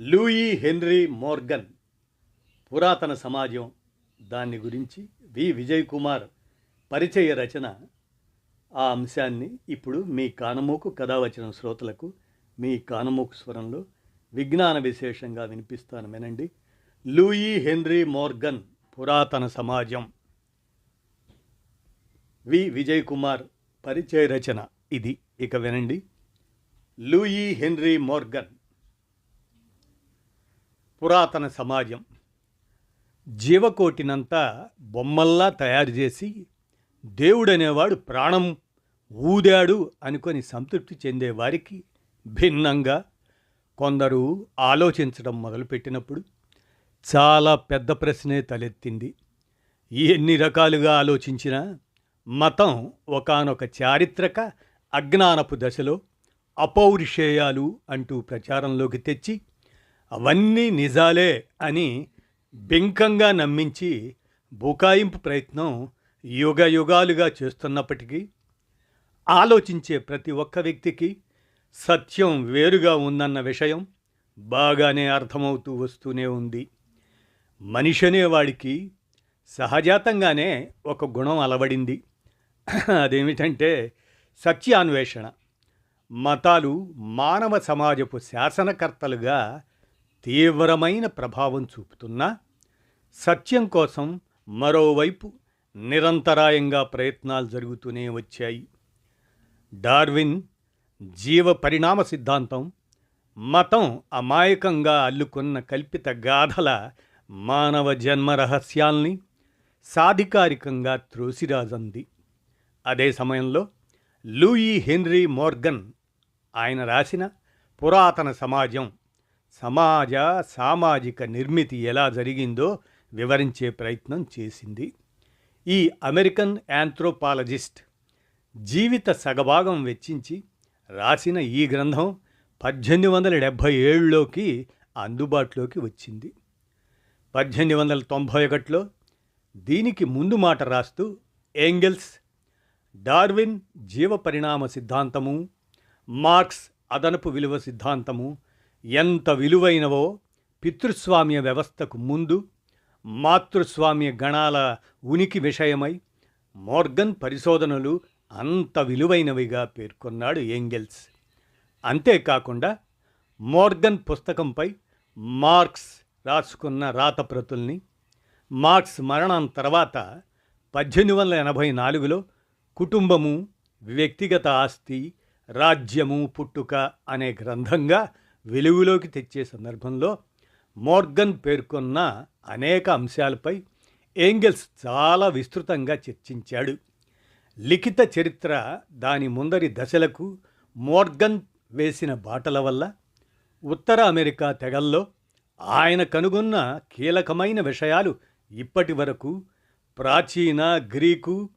Louis Henry Morgan. పురాతన సమాజం. దాన్ని గురించి వి. విజయ్ కుమార్ పరిచయ రచన. ఆ అంశాన్ని ఇప్పుడు మీ కానమోకు కథావచన శ్రోతలకు మీ కానమోకు స్వరంలో విజ్ఞాన విశేషంగా వినిపిస్తాను వినండి. లూయి హెన్రీ మోర్గన్ పురాతన సమాజం. వి. విజయ్ కుమార్ పరిచయ రచన. ఇది ఇక వినండి. Louis Henry Morgan. పురాతన సమాజం. జీవకోటినంతా బొమ్మల్లా తయారు చేసి దేవుడనేవాడు ప్రాణం ఊదాడు అనుకొని సంతృప్తి చెందేవారికి భిన్నంగా కొందరు ఆలోచించడం మొదలుపెట్టినప్పుడు చాలా పెద్ద ప్రశ్నే తలెత్తింది. ఎన్ని రకాలుగా ఆలోచించినా మతం ఒకానొక చారిత్రక అజ్ఞానపు దశలో అపౌరుషేయాలు అంటూ ప్రచారంలోకి తెచ్చి అవన్నీ నిజాలే అని బింకంగా నమ్మించి బుకాయింపు ప్రయత్నం యుగ యుగాలుగా చేస్తున్నప్పటికీ ఆలోచించే ప్రతి ఒక్క వ్యక్తికి సత్యం వేరుగా ఉందన్న విషయం బాగానే అర్థమవుతూ వస్తూనే ఉంది. మనిషి అనేవాడికి సహజాతంగానే ఒక గుణం అలవడింది. అదేమిటంటే సత్యాన్వేషణ. మతాలు మానవ సమాజపు శాసనకర్తలుగా తీవ్రమైన ప్రభావం చూపుతున్నా సత్యం కోసం మరోవైపు నిరంతరాయంగా ప్రయత్నాలు జరుగుతూనే వచ్చాయి. డార్విన్ జీవ పరిణామ సిద్ధాంతం మతం అమాయకంగా అల్లుకున్న కల్పిత గాథల మానవ జన్మ రహస్యాల్ని సాధికారికంగా త్రోసిరాజంది. అదే సమయంలో లూయి హెన్రీ మోర్గన్ ఆయన రాసిన పురాతన సమాజం సమాజ సామాజిక నిర్మితి ఎలా జరిగిందో వివరించే ప్రయత్నం చేసింది. ఈ అమెరికన్ యాంథ్రోపాలజిస్ట్ జీవిత సగభాగం వెచ్చించి రాసిన ఈ గ్రంథం పద్దెనిమిది వందల డెబ్భై ఏడులోకి అందుబాటులోకి వచ్చింది. పద్దెనిమిది వందల తొంభై ఒకటిలో దీనికి ముందు మాట రాస్తూ ఏంగెల్స్ డార్విన్ జీవ పరిణామ సిద్ధాంతము మార్క్స్ అదనపు విలువ సిద్ధాంతము ఎంత విలువైనవో పితృస్వామ్య వ్యవస్థకు ముందు మాతృస్వామ్య గణాల ఉనికి విషయమై మోర్గన్ పరిశోధనలు అంత విలువైనవిగా పేర్కొన్నాడు ఏంగెల్స్ అంతేకాకుండా మోర్గన్ పుస్తకంపై మార్క్స్ రాసుకున్న రాతప్రతుల్ని మార్క్స్ మరణం తర్వాత పద్దెనిమిది వందల ఎనభై నాలుగులో కుటుంబము వ్యక్తిగత ఆస్తి రాజ్యము పుట్టుక అనే గ్రంథంగా వెలుగులోకి తెచ్చే సందర్భంలో మోర్గన్ పేర్కొన్న అనేక అంశాలపై ఏంగెల్స్ చాలా విస్తృతంగా చర్చించాడు. లిఖిత చరిత్ర దాని ముందరి దశలకు మోర్గన్ వేసిన బాటల వల్ల ఉత్తర అమెరికా తెగల్లో ఆయన కనుగొన్న కీలకమైన విషయాలు ఇప్పటి వరకు ప్రాచీన గ్రీకు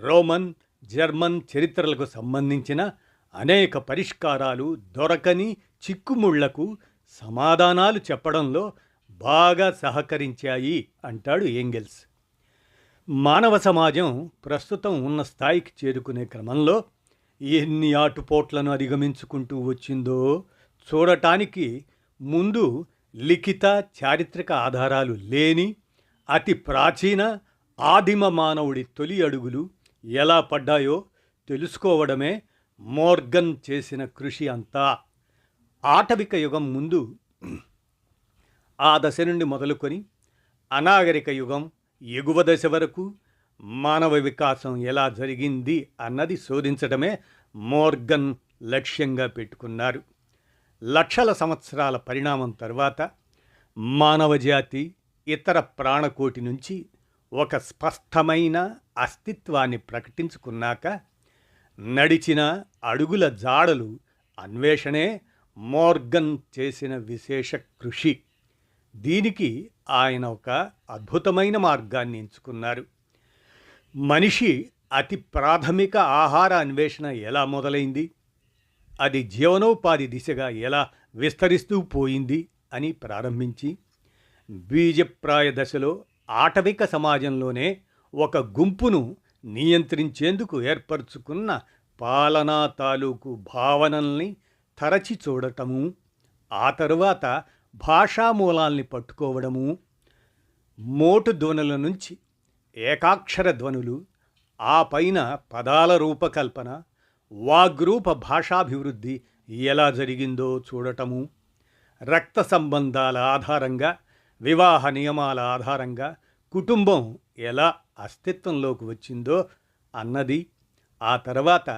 రోమన్ జర్మన్ చరిత్రలకు సంబంధించిన అనేక పరిష్కారాలు దొరకని చిక్కుముళ్ళకు సమాధానాలు చెప్పడంలో బాగా సహకరించాయి అంటాడు ఏంగెల్స్. మానవ సమాజం ప్రస్తుతం ఉన్న స్థాయికి చేరుకునే క్రమంలో ఎన్ని ఆటుపోట్లను అధిగమించుకుంటూ వచ్చిందో చూడటానికి ముందు లిఖిత చారిత్రక ఆధారాలు లేని అతి ప్రాచీన ఆదిమ మానవుడి తొలి అడుగులు ఎలా పడ్డాయో తెలుసుకోవడమే మోర్గన్ చేసిన కృషి అంతా. ఆటవిక యుగం ముందు ఆ దశ నుండి మొదలుకొని అనాగరిక యుగం ఎగువ దశ వరకు మానవ వికాసం ఎలా జరిగింది అన్నది శోధించడమే మోర్గన్ లక్ష్యంగా పెట్టుకున్నారు. లక్షల సంవత్సరాల పరిణామం తర్వాత మానవ జాతి ఇతర ప్రాణకోటి నుంచి ఒక స్పష్టమైన అస్తిత్వాన్ని ప్రకటించుకున్నాక నడిచిన అడుగుల జాడలు అన్వేషణే మోర్గన్ చేసిన విశేష కృషి. దీనికి ఆయన ఒక అద్భుతమైన మార్గాన్ని ఎంచుకున్నారు. మనిషి అతి ప్రాథమిక ఆహార అన్వేషణ ఎలా మొదలైంది? అది జీవనోపాధి దిశగా ఎలా విస్తరిస్తూ పోయింది అని ప్రారంభించి బీజప్రాయ దశలో ఆటవిక సమాజంలోనే ఒక గుంపును నియంత్రించేందుకు ఏర్పరచుకున్న పాలనా తాలూకు భావనల్ని తరచి చూడటము ఆ తరువాత భాషా మూలాల్ని పట్టుకోవడము మోటు ధ్వనుల నుంచి ఏకాక్షర ధ్వనులు ఆ పైన పదాల రూపకల్పన వాగ్రూప భాషాభివృద్ధి ఎలా జరిగిందో చూడటము రక్త సంబంధాల ఆధారంగా వివాహ నియమాల ఆధారంగా కుటుంబం ఎలా అస్తిత్వంలోకి వచ్చిందో అన్నది ఆ తర్వాత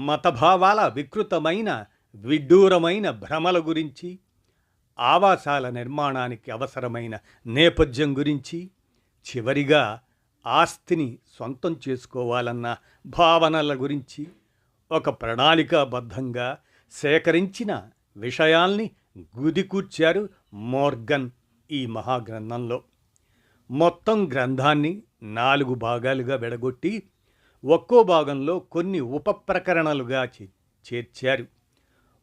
మతభావాల వికృతమైన విడ్డూరమైన భ్రమల గురించి ఆవాసాల నిర్మాణానికి అవసరమైన నేపథ్యం గురించి చివరిగా ఆస్తిని సొంతం చేసుకోవాలన్న భావనల గురించి ఒక ప్రణాళికాబద్ధంగా సేకరించిన విషయాల్ని గుదికూర్చారు మోర్గన్ ఈ మహాగ్రంథంలో. మొత్తం గ్రంథాన్ని నాలుగు భాగాలుగా విడగొట్టి ఒక్కో భాగంలో కొన్ని ఉపప్రకరణలుగా చే- చేర్చారు.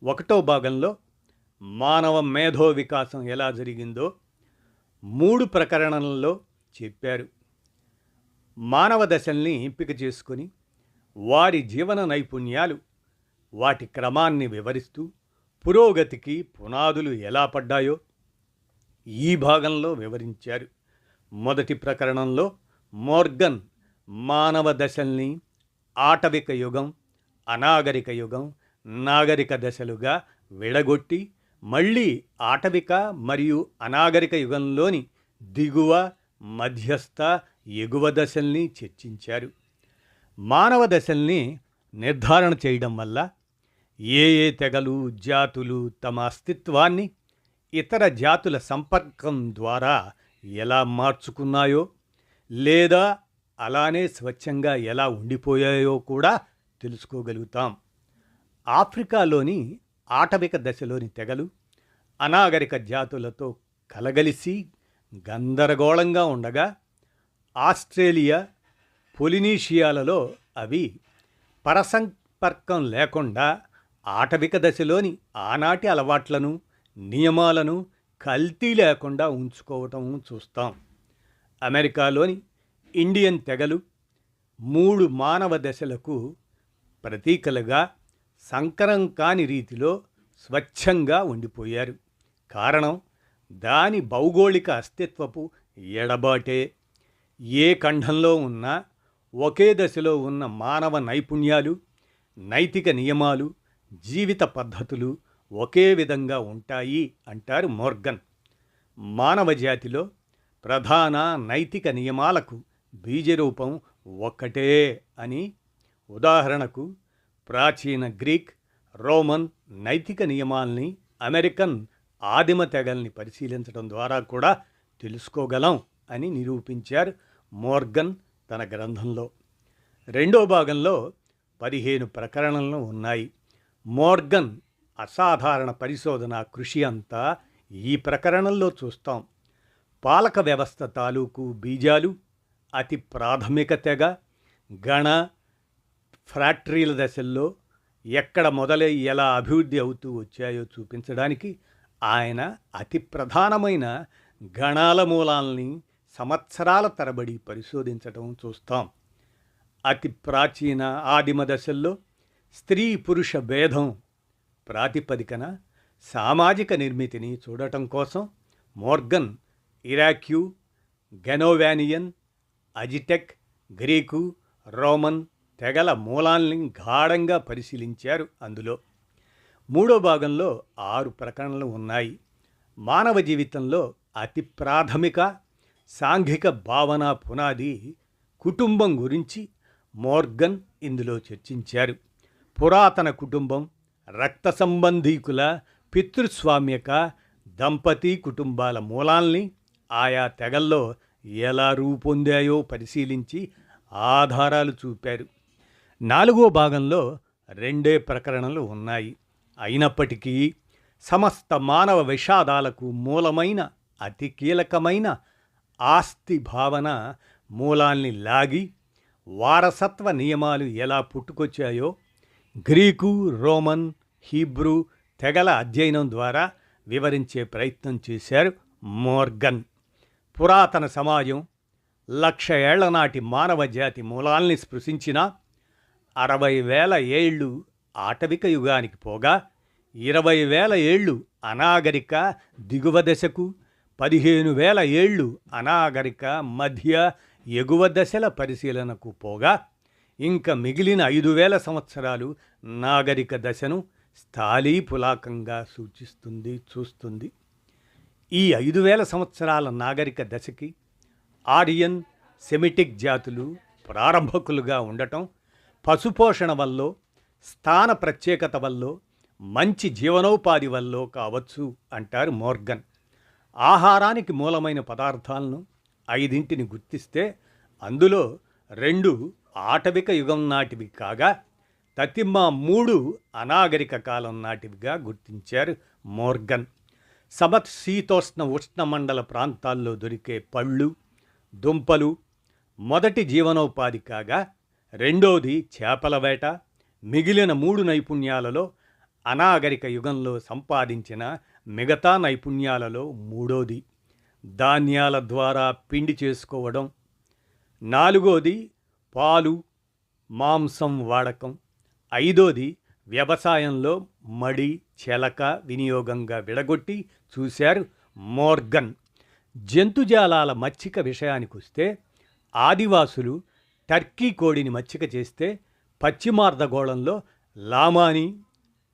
ఒకటో భాగంలో మానవ మేధో వికాసం ఎలా జరిగిందో మూడు ప్రకరణలలో చెప్పారు. మానవ దశల్ని ఎంపిక చేసుకొని వారి జీవన నైపుణ్యాలు వాటి క్రమాన్ని వివరిస్తూ పురోగతికి పునాదులు ఎలా పడ్డాయో ఈ భాగంలో వివరించారు. మొదటి ప్రకరణంలో మోర్గన్ మానవ దశల్ని ఆటవిక యుగం అనాగరిక యుగం నాగరిక దశలుగా విడగొట్టి మళ్ళీ ఆటవిక మరియు అనాగరిక యుగంలోని దిగువ మధ్యస్థ ఎగువ దశల్ని చర్చించారు. మానవ దశల్ని నిర్ధారణ చేయడం వల్ల ఏ ఏ తెగలు జాతులు తమ అస్తిత్వాన్ని ఇతర జాతుల సంపర్కం ద్వారా ఎలా మార్చుకున్నాయో లేదా అలానే స్వచ్ఛంగా ఎలా ఉండిపోయాయో కూడా తెలుసుకోగలుగుతాం. ఆఫ్రికాలోని ఆటవిక దశలోని తెగలు అనాగరిక జాతులతో కలగలిసి గందరగోళంగా ఉండగా ఆస్ట్రేలియా పొలినీషియాలలో అవి పరసంపర్కం లేకుండా ఆటవిక దశలోని ఆనాటి అలవాట్లను నియమాలను కల్తీ లేకుండా ఉంచుకోవటం చూస్తాం. అమెరికాలోని ఇండియన్ తెగలు మూడు మానవ దశలకు ప్రతీకలుగా సంకరం కాని రీతిలో స్వచ్ఛంగా ఉండిపోయారు. కారణం దాని భౌగోళిక అస్తిత్వపు ఎడబాటే. ఏ ఖండంలో ఉన్నా ఒకే దశలో ఉన్న మానవ నైపుణ్యాలు నైతిక నియమాలు జీవిత పద్ధతులు ఒకే విధంగా ఉంటాయి అంటారు మోర్గన్. మానవ జాతిలో ప్రధాన నైతిక నియమాలకు బీజరూపం ఒక్కటే అని ఉదాహరణకు ప్రాచీన గ్రీక్ రోమన్ నైతిక నియమాల్ని అమెరికన్ ఆదిమ తెగల్ని పరిశీలించడం ద్వారా కూడా తెలుసుకోగలం అని నిరూపించారు మోర్గన్ తన గ్రంథంలో. రెండో భాగంలో పదిహేను ప్రకరణలు ఉన్నాయి. మోర్గన్ అసాధారణ పరిశోధన కృషి అంతా ఈ ప్రకరణంలో చూస్తాం. పాలక వ్యవస్థ తాలూకు బీజాలు అతి ప్రాథమిక తెగ గణ ఫ్యాక్టరీల దశల్లో ఎక్కడ మొదలై ఎలా అభివృద్ధి అవుతూ వచ్చాయో చూపించడానికి ఆయన అతి ప్రధానమైన గణాల మూలాల్ని సంవత్సరాల తరబడి పరిశోధించటం చూస్తాం. అతి ప్రాచీన ఆదిమ దశల్లో స్త్రీ పురుష భేదం ప్రాతిపదికన సామాజిక నిర్మితిని చూడటం కోసం Morgan Iroquois Ganowanian Aztec Greek Roman తెగల మూలాల్ని గాఢంగా పరిశీలించారు అందులో. మూడో భాగంలో ఆరు ప్రకరణలు ఉన్నాయి. మానవ జీవితంలో అతి ప్రాథమిక సాంఘిక భావన పునాది కుటుంబం గురించి మోర్గన్ ఇందులో చర్చించారు. పురాతన కుటుంబం రక్త సంబంధీకుల పితృస్వామ్యక దంపతి కుటుంబాల మూలాల్ని ఆయా తెగల్లో ఎలా రూపొందాయో పరిశీలించి ఆధారాలు చూపారు. నాలుగో భాగంలో రెండే ప్రకరణలు ఉన్నాయి. అయినప్పటికీ సమస్త మానవ విషాదాలకు మూలమైన అతి కీలకమైన ఆస్తి భావన మూలాల్ని లాగి వారసత్వ నియమాలు ఎలా పుట్టుకొచ్చాయో గ్రీకు రోమన్ హీబ్రూ తెగల అధ్యయనం ద్వారా వివరించే ప్రయత్నం చేశారు మోర్గన్. పురాతన సమాజం లక్ష ఏళ్ళ నాటి మానవ జాతి మూలాల్ని స్పృశించిన అరవై వేల ఏళ్ళు ఆటవిక యుగానికి పోగా ఇరవై వేల ఏళ్ళు అనాగరిక దిగువ దశకు పదిహేను వేల ఏళ్ళు అనాగరిక మధ్య ఎగువ దశల పరిశీలనకు పోగా ఇంకా మిగిలిన ఐదు వేల సంవత్సరాలు నాగరిక దశను స్థాళీపులాకంగా సూచిస్తుంది చూస్తుంది. ఈ ఐదు వేల సంవత్సరాల నాగరిక దశకి ఆరియన్ సెమిటిక్ జాతులు ప్రారంభకులుగా ఉండటం పశుపోషణ వల్ల స్థాన ప్రత్యేకత వల్ల మంచి జీవనోపాధి వల్ల కావచ్చు అంటారు మోర్గన్. ఆహారానికి మూలమైన పదార్థాలను ఐదింటిని గుర్తిస్తే అందులో రెండు ఆటవిక యుగం నాటివి కాగా తతిమ్మ మూడు అనాగరిక కాలం నాటివిగా గుర్తించారు మోర్గన్. సమత్ శీతోష్ణ ఉష్ణమండల ప్రాంతాల్లో దొరికే పళ్ళు దుంపలు మొదటి జీవనోపాధి కాగా రెండోది చేపల వేట. మిగిలిన మూడు నైపుణ్యాలలో అనాగరిక యుగంలో సంపాదించిన మిగతా నైపుణ్యాలలో మూడోది. ధాన్యాల ద్వారా పిండి చేసుకోవడం. నాలుగోది పాలు మాంసం వాడకం. ఐదోది వ్యవసాయంలో మడి చెలక వినియోగంగా విడగొట్టి చూశారు మోర్గన్. జంతుజాలాల మచ్చిక విషయానికొస్తే ఆదివాసులు టర్కీ కోడిని మచ్చిక చేస్తే పశ్చిమార్ధగోళంలో లామాని.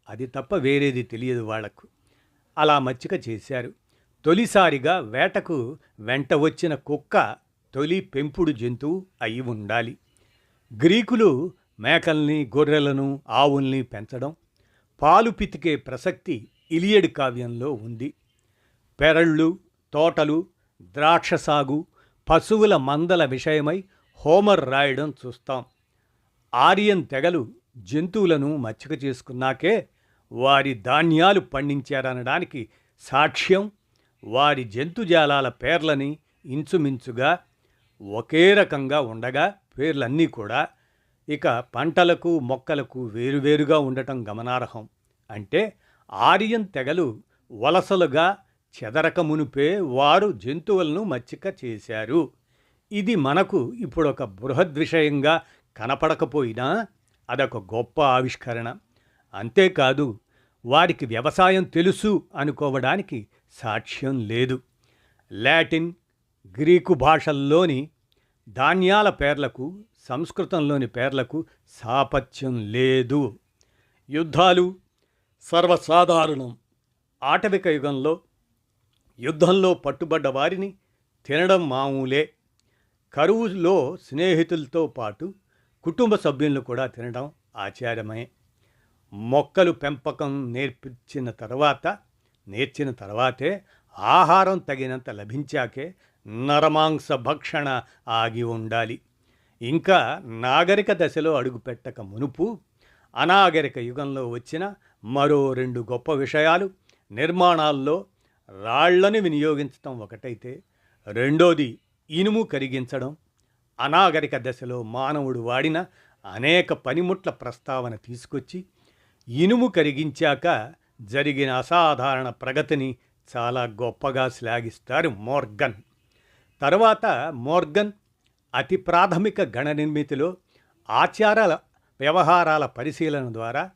అది తప్ప వేరేది తెలియదు వాళ్ళకు. అలా మచ్చిక చేశారు. తొలిసారిగా వేటకు వెంట వచ్చిన కుక్క తొలి పెంపుడు జంతువు అయి ఉండాలి. గ్రీకులు మేకల్ని గొర్రెలను ఆవుల్ని పెంచడం పాలు పితికే ప్రసక్తి ఇలియడ్ కావ్యంలో ఉంది. పెరళ్ళు తోటలు ద్రాక్ష సాగు పశువుల మందల విషయమై హోమర్ రాయడం చూస్తాం. ఆర్యన్ తెగలు జంతువులను మచ్చిక చేసుకున్నాకే వారి ధాన్యాలు పండించారనడానికి సాక్ష్యం వారి జంతుజాలాల పేర్లని ఇంచుమించుగా ఒకే రకంగా ఉండగా పేర్లన్నీ కూడా ఇక పంటలకు మొక్కలకు వేరువేరుగా ఉండటం గమనార్హం. అంటే ఆర్యన్ తెగలు వలసలుగా చెదరక మునిపే వారు జంతువులను మచ్చిక చేశారు. ఇది మనకు ఇప్పుడు ఒక బృహద్విషయంగా కనపడకపోయినా అదొక గొప్ప ఆవిష్కరణ. అంతేకాదు వారికి వ్యవసాయం తెలుసు అనుకోవడానికి సాక్ష్యం లేదు. లాటిన్ గ్రీకు భాషల్లోని ధాన్యాల పేర్లకు సంస్కృతంలోని పేర్లకు సాపత్యం లేదు. యుద్ధాలు సర్వసాధారణం. ఆటవిక యుగంలో యుద్ధంలో పట్టుబడ్డ వారిని తినడం మామూలే. కరువులో స్నేహితులతో పాటు కుటుంబ సభ్యులను కూడా తినడం ఆచారమే. మొక్కలు పెంపకం నేర్పించిన తర్వాత నేర్చిన తర్వాతే ఆహారం తగినంత లభించాకే నరమాంస భక్షణ ఆగి ఉండాలి. ఇంకా నాగరిక దశలో అడుగుపెట్టక మునుపు అనాగరిక యుగంలో వచ్చిన మరో రెండు గొప్ప విషయాలు నిర్మాణాల్లో రాళ్ళను వినియోగించడం ఒకటైతే రెండోది ఇనుము కరిగించడం అనాగరిక దశలో మానవుడు వాడిన అనేక పనిముట్ల ప్రస్తావన తీసుకొచ్చి ఇనుము కరిగించాక జరిగిన అసాధారణ ప్రగతిని చాలా గొప్పగా శ్లాఘిస్తారు మోర్గన్. తర్వాత మోర్గన్ అతి ప్రాథమిక గణ నిర్మితిలో ఆచారాల వ్యవహారాల పరిశీలన ద్వారా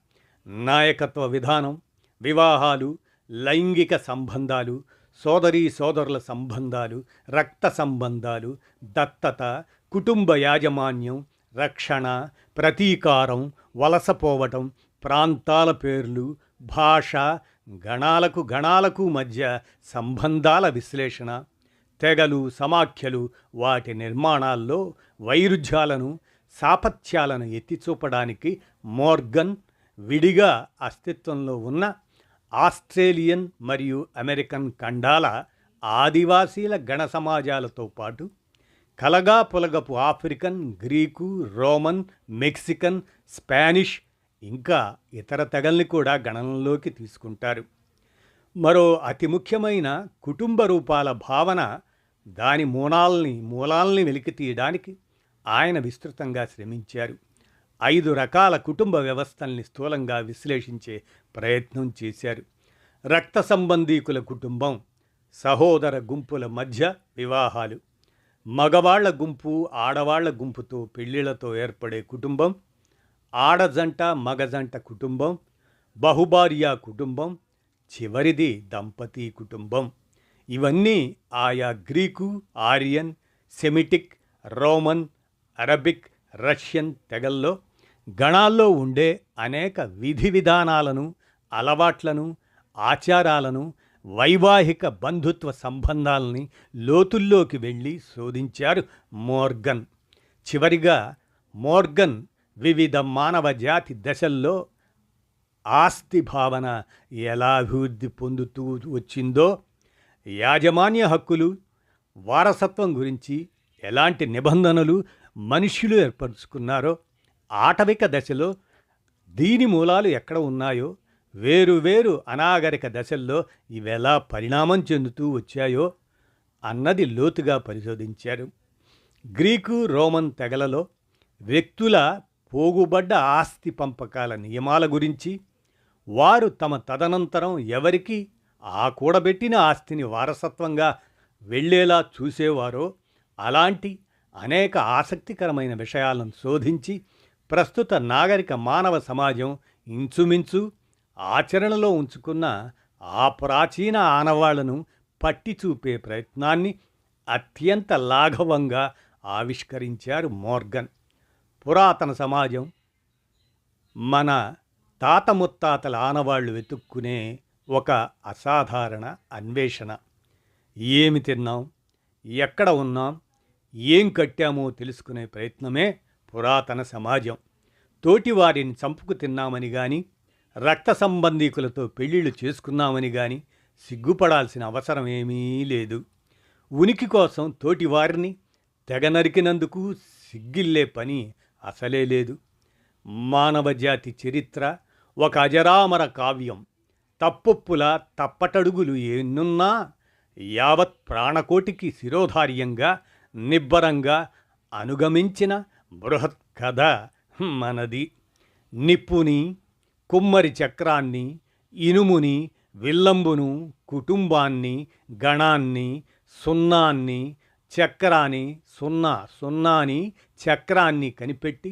నాయకత్వ విధానం వివాహాలు లైంగిక సంబంధాలు సోదరీ సోదరుల సంబంధాలు రక్త సంబంధాలు దత్తత కుటుంబ యాజమాన్యం రక్షణ ప్రతీకారం వలసపోవటం ప్రాంతాల పేర్లు భాష గణాలకు గణాలకు మధ్య సంబంధాల విశ్లేషణ తెగలు సమాఖ్యలు వాటి నిర్మాణాల్లో వైరుధ్యాలను సాపత్యాలను ఎత్తిచూపడానికి మోర్గన్ విడిగా అస్తిత్వంలో ఉన్న ఆస్ట్రేలియన్ మరియు అమెరికన్ ఖండాల ఆదివాసీల గణ సమాజాలతో పాటు కలగా పులగపు African Greek Roman Mexican Spanish ఇంకా ఇతర తెగల్ని కూడా గణనలోకి తీసుకుంటారు. మరో అతి ముఖ్యమైన కుటుంబ రూపాల భావన దాని మూలాల్ని మూలాల్ని వెలికి తీయడానికి ఆయన విస్తృతంగా శ్రమించారు. ఐదు రకాల కుటుంబ వ్యవస్థల్ని స్థూలంగా విశ్లేషించే ప్రయత్నం చేశారు. రక్త సంబంధీకుల కుటుంబం సహోదర గుంపుల మధ్య వివాహాలు మగవాళ్ళ గుంపు ఆడవాళ్ళ గుంపుతో పెళ్ళిళ్ళతో ఏర్పడే కుటుంబం ఆడజంట మగజంట కుటుంబం బహుభార్యా కుటుంబం చివరిది దంపతి కుటుంబం. ఇవన్నీ ఆయా Greek Aryan Semitic Roman Arabic Russian తెగల్లో గణాల్లో ఉండే అనేక విధి విధానాలను అలవాట్లను ఆచారాలను వైవాహిక బంధుత్వ సంబంధాలని లోతుల్లోకి వెళ్ళి శోధించారు మోర్గన్. చివరిగా మోర్గన్ వివిధ మానవ జాతి దశల్లో ఆస్తి భావన ఎలా అభివృద్ధి పొందుతూ వచ్చిందో యాజమాన్య హక్కులు వారసత్వం గురించి ఎలాంటి నిబంధనలు మనుషులు ఏర్పరచుకున్నారో ఆటవిక దశలో దీని మూలాలు ఎక్కడ ఉన్నాయో వేరు వేరు అనాగరిక దశల్లో ఇవెలా పరిణామం చెందుతూ వచ్చాయో అన్నది లోతుగా పరిశోధించారు. గ్రీకు రోమన్ తెగలలో వ్యక్తుల పోగుబడ్డ ఆస్తి పంపకాల నియమాల గురించి వారు తమ తదనంతరం ఎవరికి ఆ కూడబెట్టిన ఆస్తిని వారసత్వంగా వెళ్ళేలా చూసేవారో అలాంటి అనేక ఆసక్తికరమైన విషయాలను శోధించి ప్రస్తుత నాగరిక మానవ సమాజం ఇంచుమించు ఆచరణలో ఉంచుకున్న ఆ ప్రాచీన ఆనవాళ్ళను పట్టి చూపే ప్రయత్నాన్ని అత్యంత లాఘవంగా ఆవిష్కరించారు మోర్గన్. పురాతన సమాజం మన తాత ముత్తాతల ఆనవాళ్ళు వెతుక్కునే ఒక అసాధారణ అన్వేషణ. ఏమి తిన్నాం? ఎక్కడ ఉన్నాం? ఏం కట్టామో తెలుసుకునే ప్రయత్నమే పురాతన సమాజం. తోటివారిని చంపుకు తిన్నామని కానీ రక్త సంబంధీకులతో పెళ్ళిళ్ళు చేసుకున్నామని కానీ సిగ్గుపడాల్సిన అవసరం ఏమీ లేదు. ఉనికి కోసం తోటివారిని తెగ నరికినందుకు సిగ్గిల్లే పని అసలే లేదు. మానవజాతి చరిత్ర ఒక అజరామర కావ్యం. తప్పొప్పుల తప్పటడుగులు ఎన్నున్నా యావత్ ప్రాణకోటికి శిరోధార్యంగా నిబ్బరంగా అనుగమించిన బృహత్ కథ మనది. నిప్పుని కుమ్మరి చక్రాన్ని ఇనుముని విల్లంబును కుటుంబాన్ని గణాన్ని సున్నాన్ని చక్రాన్ని సున్నా సున్నాని చక్రాన్ని కనిపెట్టి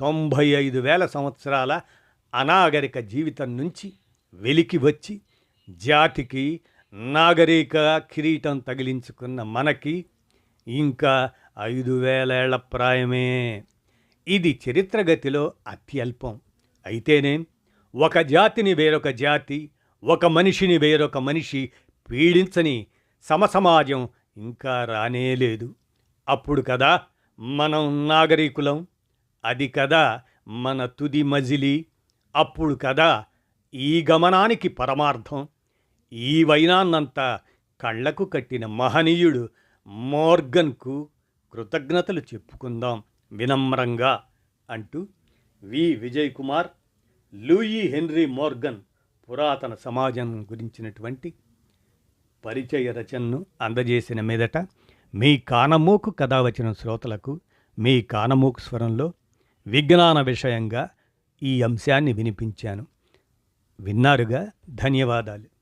తొంభై ఐదు వేల సంవత్సరాల అనాగరిక జీవితం నుంచి వెలికి వచ్చి జాతికి నాగరిక కిరీటం తగిలించుకున్న మనకి ఇంకా ఐదు వేలేళ్ళ ప్రాయమే. ఇది చరిత్రగతిలో అత్యల్పం. అయితేనే ఒక జాతిని వేరొక జాతి ఒక మనిషిని వేరొక మనిషి పీడించని సమసమాజం ఇంకా రానేలేదు అప్పుడు కదా మనం నాగరికులం అది కదా మన తుది మజిలి అప్పుడు కదా ఈ గమనానికి పరమార్థం. ఈ వైనాన్నంతా కళ్ళకు కట్టిన మహనీయుడు మోర్గన్కు కృతజ్ఞతలు చెప్పుకుందాం వినమ్రంగా అంటూ V Vijay Kumar Lewis Henry Morgan పురాతన సమాజం గురించినటువంటి పరిచయ రచనను అందజేసిన మీదట మీ కానమూకు కథ వచ్చిన శ్రోతలకు మీ కానమూకు స్వరంలో విజ్ఞాన విషయంగా ఈ అంశాన్ని వినిపించాను. విన్నారుగా? ధన్యవాదాలు.